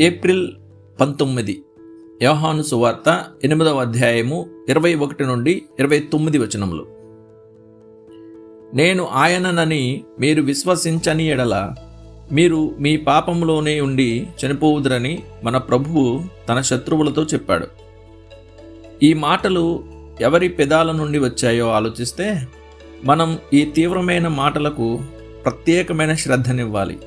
April పంతొమ్మిది. యోహాను సువార్త ఎనిమిదవ అధ్యాయము ఇరవై ఒకటి నుండి ఇరవై తొమ్మిది వచనములు. నేను ఆయననని మీరు విశ్వసించని ఎడల మీరు మీ పాపంలోనే ఉండి చనిపోవుదురని మన ప్రభువు తన శత్రువులతో చెప్పాడు. ఈ మాటలు ఎవరి పెదాల నుండి వచ్చాయో ఆలోచిస్తే మనం ఈ తీవ్రమైన మాటలకు ప్రత్యేకమైన శ్రద్ధనివ్వాలి.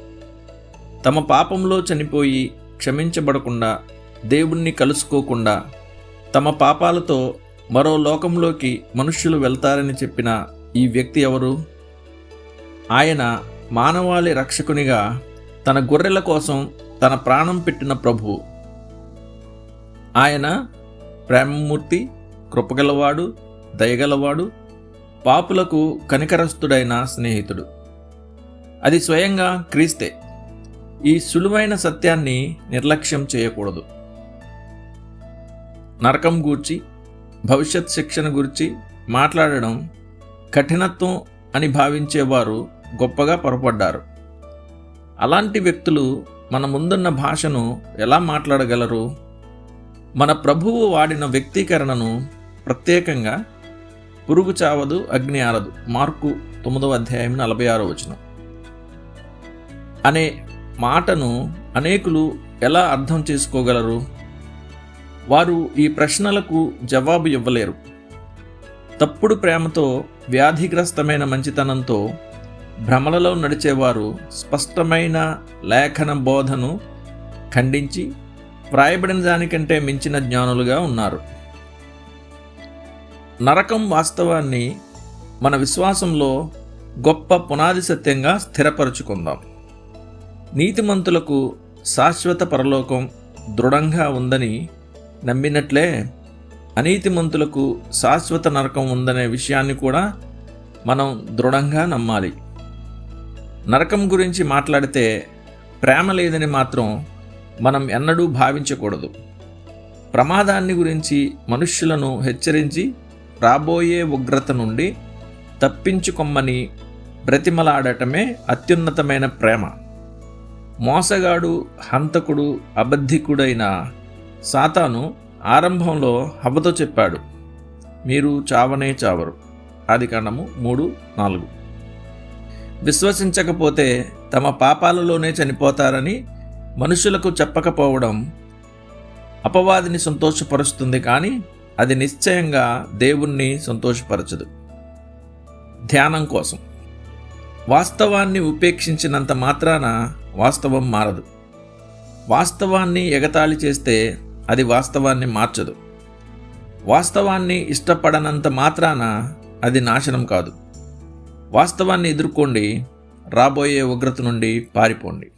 తమ పాపంలో చనిపోయి క్షమించబడకుండా దేవుణ్ణి కలుసుకోకుండా తమ పాపాలతో మరో లోకంలోకి మనుష్యులు వెళ్తారని చెప్పిన ఈ వ్యక్తి ఎవరు? ఆయన మానవాళి రక్షకునిగా తన గొర్రెల కోసం తన ప్రాణం పెట్టిన ప్రభు. ఆయన ప్రేమమూర్తి కృపగలవాడు దయగలవాడు పాపులకు కనికరస్తుడైన స్నేహితుడు. అది స్వయంగా క్రీస్తే. ఈ సులువైన సత్యాన్ని నిర్లక్ష్యం చేయకూడదు. నరకం గూర్చి భవిష్యత్ శిక్షణ గురించి మాట్లాడడం కఠినత్వం అని భావించేవారు గొప్పగా పొరపడ్డారు. అలాంటి వ్యక్తులు మన ముందున్న భాషను ఎలా మాట్లాడగలరు? మన ప్రభువు వాడిన వ్యక్తీకరణను ప్రత్యేకంగా పురుగు చావదు అగ్ని ఆరదు. మార్కు తొమ్మిదవ అధ్యాయం నలభై ఆరో వచనం. అనే మాటను అనేకులు ఎలా అర్థం చేసుకోగలరు? వారు ఈ ప్రశ్నలకు జవాబు ఇవ్వలేరు. తప్పుడు ప్రేమతో వ్యాధిగ్రస్తమైన మంచితనంతో భ్రమలలో నడిచేవారు స్పష్టమైన లేఖన బోధను ఖండించి వ్రాయబడిన దానికంటే మించిన జ్ఞానులుగా ఉన్నారు. నరకం వాస్తవాన్ని మన విశ్వాసంలో గొప్ప పునాది సత్యంగా స్థిరపరుచుకుందాం. నీతిమంతులకు శాశ్వత పరలోకం దృఢంగా ఉందని నమ్మినట్లే అనీతిమంతులకు శాశ్వత నరకం ఉందనే విషయాన్ని కూడా మనం దృఢంగా నమ్మాలి. నరకం గురించి మాట్లాడితే ప్రేమ లేదని మాత్రం మనం ఎన్నడూ భావించకూడదు. ప్రమాదాన్ని గురించి మనుష్యులను హెచ్చరించి రాబోయే ఉగ్రత నుండి తప్పించుకొమ్మని బ్రతిమలాడటమే అత్యున్నతమైన ప్రేమ. మోసగాడు హంతకుడు అబద్ధికుడైన సాతాను ఆరంభంలో హవ్వతో చెప్పాడు మీరు చావనే చావరు. ఆది కాండము మూడు నాలుగు. విశ్వసించకపోతే తమ పాపాలలోనే చనిపోతారని మనుషులకు చెప్పకపోవడం అపవాదిని సంతోషపరుస్తుంది కానీ అది నిశ్చయంగా దేవుణ్ణి సంతోషపరచదు. ధ్యానం కోసం. వాస్తవాన్ని ఉపేక్షించినంత మాత్రాన వాస్తవం మారదు. వాస్తవాన్ని ఎగతాళి చేస్తే అది వాస్తవాన్ని మార్చదు. వాస్తవాన్ని ఇష్టపడనంత మాత్రాన అది నాశనం కాదు. వాస్తవాన్ని ఎదుర్కోండి రాబోయే ఉగ్రత నుండి పారిపోండి.